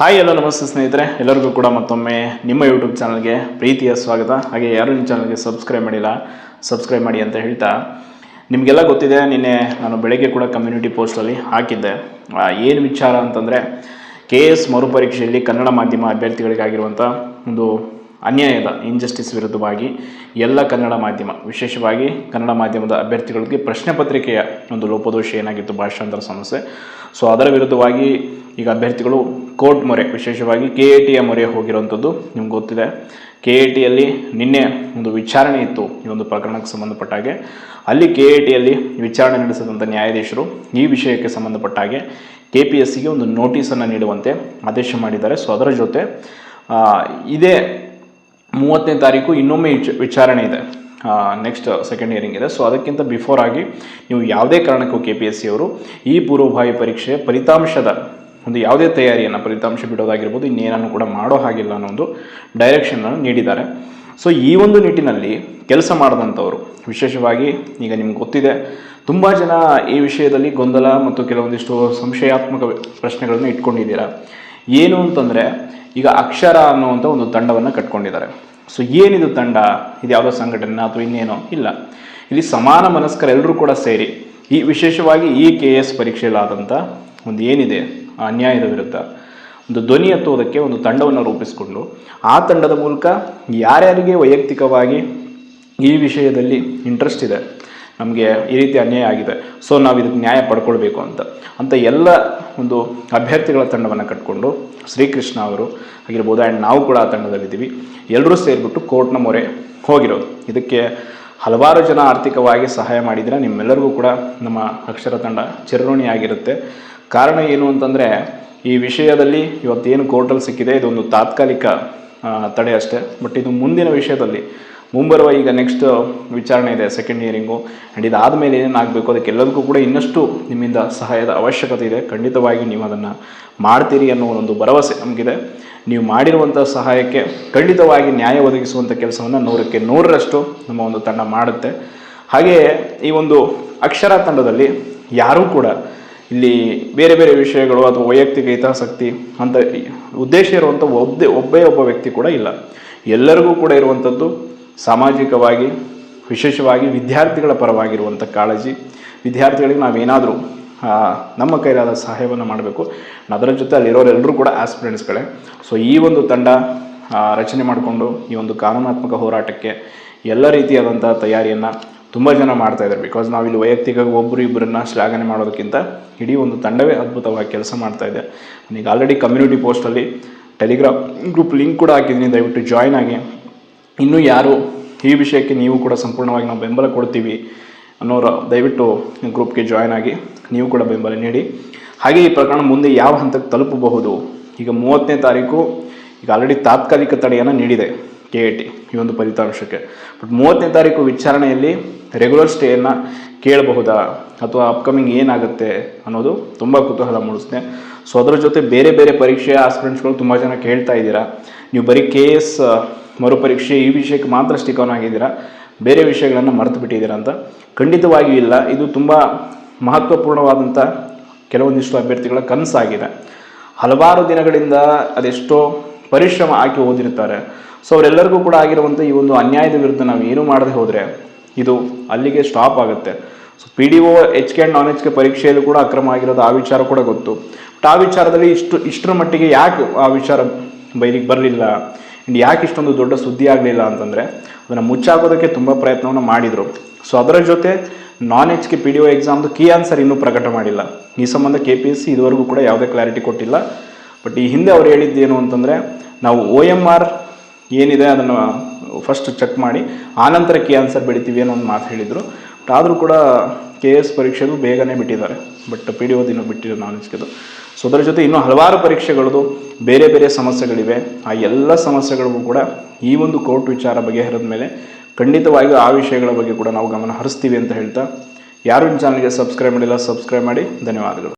Hi ಎಲ್ಲೋ ನಮಸ್ತೆ ಸ್ನೇಹಿತರೆ. ಎಲ್ಲರಿಗೂ ಕೂಡ ಮತ್ತೊಮ್ಮೆ ನಿಮ್ಮ ಯೂಟ್ಯೂಬ್ ಚಾನಲ್ಗೆ ಪ್ರೀತಿಯ ಸ್ವಾಗತ. ಹಾಗೆ ಯಾರು ನಿಮ್ಮ ಚಾನಲ್ಗೆ ಸಬ್ಸ್ಕ್ರೈಬ್ ಮಾಡಿಲ್ಲ ಸಬ್ಸ್ಕ್ರೈಬ್ ಮಾಡಿ ಅಂತ ಹೇಳ್ತಾ, ನಿಮಗೆಲ್ಲ ಗೊತ್ತಿದೆ, ನಿನ್ನೆ ನಾನು ಬೆಳಗ್ಗೆ ಕೂಡ ಕಮ್ಯುನಿಟಿ ಪೋಸ್ಟಲ್ಲಿ ಹಾಕಿದ್ದೆ. ಏನು ವಿಚಾರ ಅಂತಂದರೆ ಕೆ ಎಸ್ ಮರುಪರೀಕ್ಷೆಯಲ್ಲಿ ಕನ್ನಡ ಮಾಧ್ಯಮ ಅಭ್ಯರ್ಥಿಗಳಿಗಾಗಿರುವಂಥ ಒಂದು ಅನ್ಯಾಯದ ಇನ್ಜಸ್ಟಿಸ್ ವಿರುದ್ಧವಾಗಿ ಎಲ್ಲ ಕನ್ನಡ ಮಾಧ್ಯಮ, ವಿಶೇಷವಾಗಿ ಕನ್ನಡ ಮಾಧ್ಯಮದ ಅಭ್ಯರ್ಥಿಗಳಿಗೆ ಪ್ರಶ್ನೆ ಪತ್ರಿಕೆಯ ಒಂದು ಲೋಪದೋಷ ಏನಾಗಿತ್ತು ಭಾಷಾಂತರ ಸಮಸ್ಯೆ. ಸೊ ಅದರ ವಿರುದ್ಧವಾಗಿ ಈಗ ಅಭ್ಯರ್ಥಿಗಳು ಕೋರ್ಟ್ ಮೊರೆ, ವಿಶೇಷವಾಗಿ ಕೆ ಎ ಟಿಯ ಮೊರೆ ಹೋಗಿರುವಂಥದ್ದು ನಿಮ್ಗೆ ಗೊತ್ತಿದೆ. ಕೆ ಎ ಟಿಯಲ್ಲಿ ನಿನ್ನೆ ಒಂದು ವಿಚಾರಣೆ ಇತ್ತು ಈ ಒಂದು ಪ್ರಕರಣಕ್ಕೆ ಸಂಬಂಧಪಟ್ಟ ಹಾಗೆ. ಅಲ್ಲಿ ಕೆ ಎ ಟಿಯಲ್ಲಿ ವಿಚಾರಣೆ ನಡೆಸಿದಂಥ ನ್ಯಾಯಾಧೀಶರು ಈ ವಿಷಯಕ್ಕೆ ಸಂಬಂಧಪಟ್ಟ ಹಾಗೆ ಕೆ ಪಿ ಎಸ್ ಸಿಗೆ ಒಂದು ನೋಟಿಸನ್ನು ನೀಡುವಂತೆ ಆದೇಶ ಮಾಡಿದ್ದಾರೆ. ಸೊ ಅದರ ಜೊತೆ ಇದೇ ಮೂವತ್ತನೇ ತಾರೀಕು ಇನ್ನೊಮ್ಮೆ ವಿಚ- ವಿಚಾರಣೆ ಇದೆ. ನೆಕ್ಸ್ಟ್ ಸೆಕೆಂಡ್ ಇಯರಿಂಗ್ ಇದೆ. ಸೊ ಅದಕ್ಕಿಂತ ಬಿಫೋರ್ ಆಗಿ ನೀವು ಯಾವುದೇ ಕಾರಣಕ್ಕೂ ಕೆ ಪಿ ಎಸ್ ಸಿ ಅವರು ಈ ಪೂರ್ವಭಾವಿ ಪರೀಕ್ಷೆ ಫಲಿತಾಂಶದ ಒಂದು ಯಾವುದೇ ತಯಾರಿಯನ್ನು ಫಲಿತಾಂಶ ಬಿಡೋದಾಗಿರ್ಬೋದು ಇನ್ನೇನನ್ನು ಕೂಡ ಮಾಡೋ ಹಾಗಿಲ್ಲ ಅನ್ನೋ ಒಂದು ಡೈರೆಕ್ಷನನ್ನು ನೀಡಿದ್ದಾರೆ. ಸೊ ಈ ಒಂದು ನಿಟ್ಟಿನಲ್ಲಿ ಕೆಲಸ ಮಾಡಿದಂಥವರು, ವಿಶೇಷವಾಗಿ ಈಗ ನಿಮ್ಗೆ ಗೊತ್ತಿದೆ, ತುಂಬ ಜನ ಈ ವಿಷಯದಲ್ಲಿ ಗೊಂದಲ ಮತ್ತು ಕೆಲವೊಂದಿಷ್ಟು ಸಂಶಯಾತ್ಮಕ ಪ್ರಶ್ನೆಗಳನ್ನು ಇಟ್ಕೊಂಡಿದ್ದೀರಾ? ಏನು ಅಂತಂದರೆ ಈಗ ಅಕ್ಷರ ಅನ್ನುವಂಥ ಒಂದು ತಂಡವನ್ನು ಕಟ್ಕೊಂಡಿದ್ದಾರೆ. ಸೊ ಏನಿದು ತಂಡ? ಇದು ಯಾವುದೋ ಸಂಘಟನೆ ಅಥವಾ ಇನ್ನೇನೋ? ಇಲ್ಲ. ಇಲ್ಲಿ ಸಮಾನ ಮನಸ್ಕರೆಲ್ಲರೂ ಕೂಡ ಸೇರಿ, ಈ ವಿಶೇಷವಾಗಿ ಈ ಕೆ ಎಸ್ ಪರೀಕ್ಷೆಯಲ್ಲಾದಂಥ ಒಂದು ಏನಿದೆ? ಅನ್ಯಾಯದ ವಿರುದ್ಧ ಒಂದು ಧ್ವನಿ ಎತ್ತುವುದಕ್ಕೆ ಒಂದು ತಂಡವನ್ನು ರೂಪಿಸಿಕೊಂಡು, ಆ ತಂಡದ ಮೂಲಕ ಯಾರ್ಯಾರಿಗೆ ವೈಯಕ್ತಿಕವಾಗಿ ಈ ವಿಷಯದಲ್ಲಿ ಇಂಟ್ರೆಸ್ಟ್ ಇದೆ ನಮಗೆ ಈ ರೀತಿ ಅನ್ಯಾಯ ಆಗಿದೆ. ಸೊ ನಾವು ಇದಕ್ಕೆ ನ್ಯಾಯ ಪಡ್ಕೊಳ್ಬೇಕು ಅಂತ. ಅಂತ ಎಲ್ಲ ಒಂದು ಅಭ್ಯರ್ಥಿಗಳ ತಂಡವನ್ನು ಕಟ್ಕೊಂಡು ಶ್ರೀಕೃಷ್ಣ ಅವರು ಆಗಿರ್ಬೋದು ಆ್ಯಂಡ್ ನಾವು ಕೂಡ ಆ ತಂಡದಲ್ಲಿದ್ದೀವಿ. ಎಲ್ಲರೂ ಸೇರಿಬಿಟ್ಟು ಕೋರ್ಟ್ನ ಮೊರೆ ಹೋಗಿರೋದು. ಇದಕ್ಕೆ ಹಲವಾರು ಜನ ಆರ್ಥಿಕವಾಗಿ ಸಹಾಯ ಮಾಡಿದರೆ ನಿಮ್ಮೆಲ್ಲರಿಗೂ ಕೂಡ ನಮ್ಮ ಅಕ್ಷರ ತಂಡ ಚಿರಋಣಿಯಾಗಿರುತ್ತೆ ಕಾರಣ ಏನು ಅಂತಂದರೆ, ಈ ವಿಷಯದಲ್ಲಿ ಇವತ್ತೇನು ಕೋರ್ಟಲ್ಲಿ ಸಿಕ್ಕಿದೆ, ಇದೊಂದು ತಾತ್ಕಾಲಿಕ ತಡೆ ಅಷ್ಟೇ. ಬಟ್ ಇದು ಮುಂದಿನ ವಿಷಯದಲ್ಲಿ ಮುಂಬರುವ ಈಗ ನೆಕ್ಸ್ಟ್ ವಿಚಾರಣೆ ಇದೆ ಸೆಕೆಂಡ್ ಇಯರಿಂಗು ಆ್ಯಂಡ್ ಇದಾದಮೇಲೆ ಏನೇನಾಗಬೇಕು, ಅದಕ್ಕೆಲ್ಲದಕ್ಕೂ ಕೂಡ ಇನ್ನಷ್ಟು ನಿಮ್ಮಿಂದ ಸಹಾಯದ ಅವಶ್ಯಕತೆ ಇದೆ. ಖಂಡಿತವಾಗಿ ನೀವು ಅದನ್ನು ಮಾಡ್ತೀರಿ ಅನ್ನೋ ಒಂದು ಭರವಸೆ ನಮಗಿದೆ. ನೀವು ಮಾಡಿರುವಂಥ ಸಹಾಯಕ್ಕೆ ಖಂಡಿತವಾಗಿ ನ್ಯಾಯ ಒದಗಿಸುವಂಥ ಕೆಲಸವನ್ನು ನೂರಕ್ಕೆ ನೂರರಷ್ಟು ನಮ್ಮ ಒಂದು ತಂಡ ಮಾಡುತ್ತೆ. ಹಾಗೆಯೇ ಈ ಒಂದು ಅಕ್ಷರ ತಂಡದಲ್ಲಿ ಯಾರೂ ಕೂಡ ಇಲ್ಲಿ ಬೇರೆ ಬೇರೆ ವಿಷಯಗಳು ಅಥವಾ ವೈಯಕ್ತಿಕ ಹಿತಾಸಕ್ತಿ ಅಂತ ಉದ್ದೇಶ ಇರುವಂಥ ಒಬ್ಬೆ ಒಬ್ಬೇ ಒಬ್ಬ ವ್ಯಕ್ತಿ ಕೂಡ ಇಲ್ಲ. ಎಲ್ಲರಿಗೂ ಕೂಡ ಇರುವಂಥದ್ದು ಸಾಮಾಜಿಕವಾಗಿ, ವಿಶೇಷವಾಗಿ ವಿದ್ಯಾರ್ಥಿಗಳ ಪರವಾಗಿರುವಂಥ ಕಾಳಜಿ. ವಿದ್ಯಾರ್ಥಿಗಳಿಗೆ ನಾವೇನಾದರೂ ನಮ್ಮ ಕೈಲಾದ ಸಹಾಯವನ್ನು ಮಾಡಬೇಕು. ಅದರ ಜೊತೆ ಅಲ್ಲಿರೋರೆಲ್ಲರೂ ಕೂಡ ಆಸ್ಪಿರೆಂಟ್ಸ್ಗಳೇ. ಸೊ, ಈ ಒಂದು ತಂಡ ರಚನೆ ಮಾಡಿಕೊಂಡು, ಈ ಒಂದು ಕಾನೂನಾತ್ಮಕ ಹೋರಾಟಕ್ಕೆ ಎಲ್ಲ ರೀತಿಯಾದಂಥ ತಯಾರಿಯನ್ನು ತುಂಬ ಜನ ಮಾಡ್ತಾ ಇದ್ದಾರೆ. ಬಿಕಾಸ್ ನಾವಿಲ್ಲಿ ವೈಯಕ್ತಿಕ ಒಬ್ಬರು ಇಬ್ಬರನ್ನ ಶ್ಲಾಘನೆ ಮಾಡೋದಕ್ಕಿಂತ ಇಡೀ ಒಂದು ತಂಡವೇ ಅದ್ಭುತವಾಗಿ ಕೆಲಸ ಮಾಡ್ತಾ ಇದೆ. ಈಗ ಆಲ್ರೆಡಿ ಕಮ್ಯುನಿಟಿ ಪೋಸ್ಟಲ್ಲಿ ಟೆಲಿಗ್ರಾಮ್ ಗ್ರೂಪ್ ಲಿಂಕ್ ಕೂಡ ಹಾಕಿದ್ದೀನಿ. ದಯವಿಟ್ಟು ಜಾಯ್ನ್ ಆಗಿ. ಇನ್ನೂ ಯಾರು ಈ ವಿಷಯಕ್ಕೆ ನೀವು ಕೂಡ ಸಂಪೂರ್ಣವಾಗಿ ನಾವು ಬೆಂಬಲ ಕೊಡ್ತೀವಿ ಅನ್ನೋರ ದಯವಿಟ್ಟು ಗ್ರೂಪ್ಗೆ ಜಾಯ್ನ್ ಆಗಿ ನೀವು ಕೂಡ ಬೆಂಬಲ ನೀಡಿ. ಹಾಗೆ ಈ ಪ್ರಕರಣ ಮುಂದೆ ಯಾವ ಹಂತಕ್ಕೆ ತಲುಪಬಹುದು? ಈಗ ಮೂವತ್ತನೇ ತಾರೀಕು ಈಗ ಆಲ್ರೆಡಿ ತಾತ್ಕಾಲಿಕ ತಡೆಯನ್ನು ನೀಡಿದೆ ಕೆ ಎ ಟಿ ಈ ಒಂದು ಫಲಿತಾಂಶಕ್ಕೆ. ಬಟ್ ಮೂವತ್ತನೇ ತಾರೀಕು ವಿಚಾರಣೆಯಲ್ಲಿ ರೆಗ್ಯುಲರ್ ಸ್ಟೇಯನ್ನು ಕೇಳಬಹುದಾ? ಅಥವಾ ಅಪ್ಕಮಿಂಗ್ ಏನಾಗುತ್ತೆ ಅನ್ನೋದು ತುಂಬ ಕುತೂಹಲ ಮೂಡಿಸಿದೆ ಸೊ ಅದರ ಜೊತೆ ಬೇರೆ ಬೇರೆ ಪರೀಕ್ಷೆಯ ಆಸ್ಪಿರೆಂಟ್ಸ್ಗಳು ತುಂಬ ಜನ ಕೇಳ್ತಾ ಇದ್ದೀರಾ? ನೀವು ಬರೀ ಕೆ ಎಸ್ ಮರುಪರೀಕ್ಷೆ ಈ ವಿಷಯಕ್ಕೆ ಮಾತ್ರ ಸ್ಟಿಕ್ ಆನ್ ಆಗಿದ್ದೀರಾ? ಬೇರೆ ವಿಷಯಗಳನ್ನು ಮರೆತು ಬಿಟ್ಟಿದ್ದೀರಾ ಅಂತ? ಖಂಡಿತವಾಗಿಯೂ ಇಲ್ಲ. ಇದು ತುಂಬ ಮಹತ್ವಪೂರ್ಣವಾದಂಥ ಕೆಲವೊಂದಿಷ್ಟು ಅಭ್ಯರ್ಥಿಗಳ ಕನಸಾಗಿದೆ. ಹಲವಾರು ದಿನಗಳಿಂದ ಅದೆಷ್ಟೋ ಪರಿಶ್ರಮ ಹಾಕಿ ಓದಿರ್ತಾರೆ ಸೊ ಅವರೆಲ್ಲರಿಗೂ ಕೂಡ ಆಗಿರುವಂಥ ಈ ಒಂದು ಅನ್ಯಾಯದ ವಿರುದ್ಧ ನಾವು ಏನು ಮಾಡದೆ ಹೋದರೆ ಇದು ಅಲ್ಲಿಗೆ ಸ್ಟಾಪ್ ಆಗುತ್ತೆ. So P D O H K and non H K ಪರೀಕ್ಷೆಯಲ್ಲೂ ಕೂಡ ಅಕ್ರಮ ಆಗಿರೋದು ಆ ವಿಚಾರ ಕೂಡ ಗೊತ್ತು. ಬಟ್ ಆ ವಿಚಾರದಲ್ಲಿ ಇಷ್ಟು, ಇಷ್ಟರ ಮಟ್ಟಿಗೆ ಯಾಕೆ ಆ ವಿಚಾರ ಬೈಲಿಗೆ ಬರಲಿಲ್ಲ? ಆ್ಯಂಡ್ ಯಾಕೆ ಇಷ್ಟೊಂದು ದೊಡ್ಡ ಸುದ್ದಿ ಆಗಲಿಲ್ಲ ಅಂತಂದರೆ ಅದನ್ನು ಮುಚ್ಚಾಕೋದಕ್ಕೆ ತುಂಬ ಪ್ರಯತ್ನವನ್ನು ಮಾಡಿದರು. ಸೊ ಅದರ ಜೊತೆ ನಾನ್ H K P D O ಎಕ್ಸಾಮ್ದು key answer ಇನ್ನೂ ಪ್ರಕಟ ಮಾಡಿಲ್ಲ. ಈ ಸಂಬಂಧ ಕೆ ಪಿ ಎಸ್ ಸಿ ಇದುವರೆಗೂ ಕೂಡ ಯಾವುದೇ ಕ್ಲಾರಿಟಿ ಕೊಟ್ಟಿಲ್ಲ. ಬಟ್ ಈ ಹಿಂದೆ ಅವ್ರು ಹೇಳಿದ್ದೇನು ಅಂತಂದರೆ, ನಾವು ಒ ಎಂ ಆರ್ ಏನಿದೆ ಅದನ್ನು ಫಸ್ಟ್ ಚೆಕ್ ಮಾಡಿ, ಆನಂತರ ಕೀ ಆನ್ಸರ್ ಬೆಳಿತೀವಿ ಅನ್ನೋ ಒಂದು ಮಾತು ಹೇಳಿದರು. ಆದರೂ ಕೂಡ ಕೆ ಎಸ್ ಪರೀಕ್ಷೆದು ಬೇಗನೆ ಬಿಟ್ಟಿದ್ದಾರೆ. ಬಟ್ ಪಿ ಡಿ ಓದಿನೂ ಬಿಟ್ಟಿರೋ ನಾಲೆಜ್ಗೆದು ಸೊ ಅದರ ಜೊತೆ ಇನ್ನೂ ಹಲವಾರು ಪರೀಕ್ಷೆಗಳದು ಬೇರೆ ಬೇರೆ ಸಮಸ್ಯೆಗಳಿವೆ. ಆ ಎಲ್ಲ ಸಮಸ್ಯೆಗಳಿಗೂ ಕೂಡ ಈ ಒಂದು ಕೋರ್ಟ್ ವಿಚಾರ ಬಗೆಹರಿದ ಮೇಲೆ ಖಂಡಿತವಾಗಿಯೂ ಆ ವಿಷಯಗಳ ಬಗ್ಗೆ ಕೂಡ ನಾವು ಗಮನ ಹರಿಸ್ತೀವಿ ಅಂತ ಹೇಳ್ತಾ. ಯಾರು ಚಾನಲ್ಗೆ ಸಬ್ಸ್ಕ್ರೈಬ್ ಮಾಡಿಲ್ಲ ಸಬ್ಸ್ಕ್ರೈಬ್ ಮಾಡಿ. ಧನ್ಯವಾದಗಳು.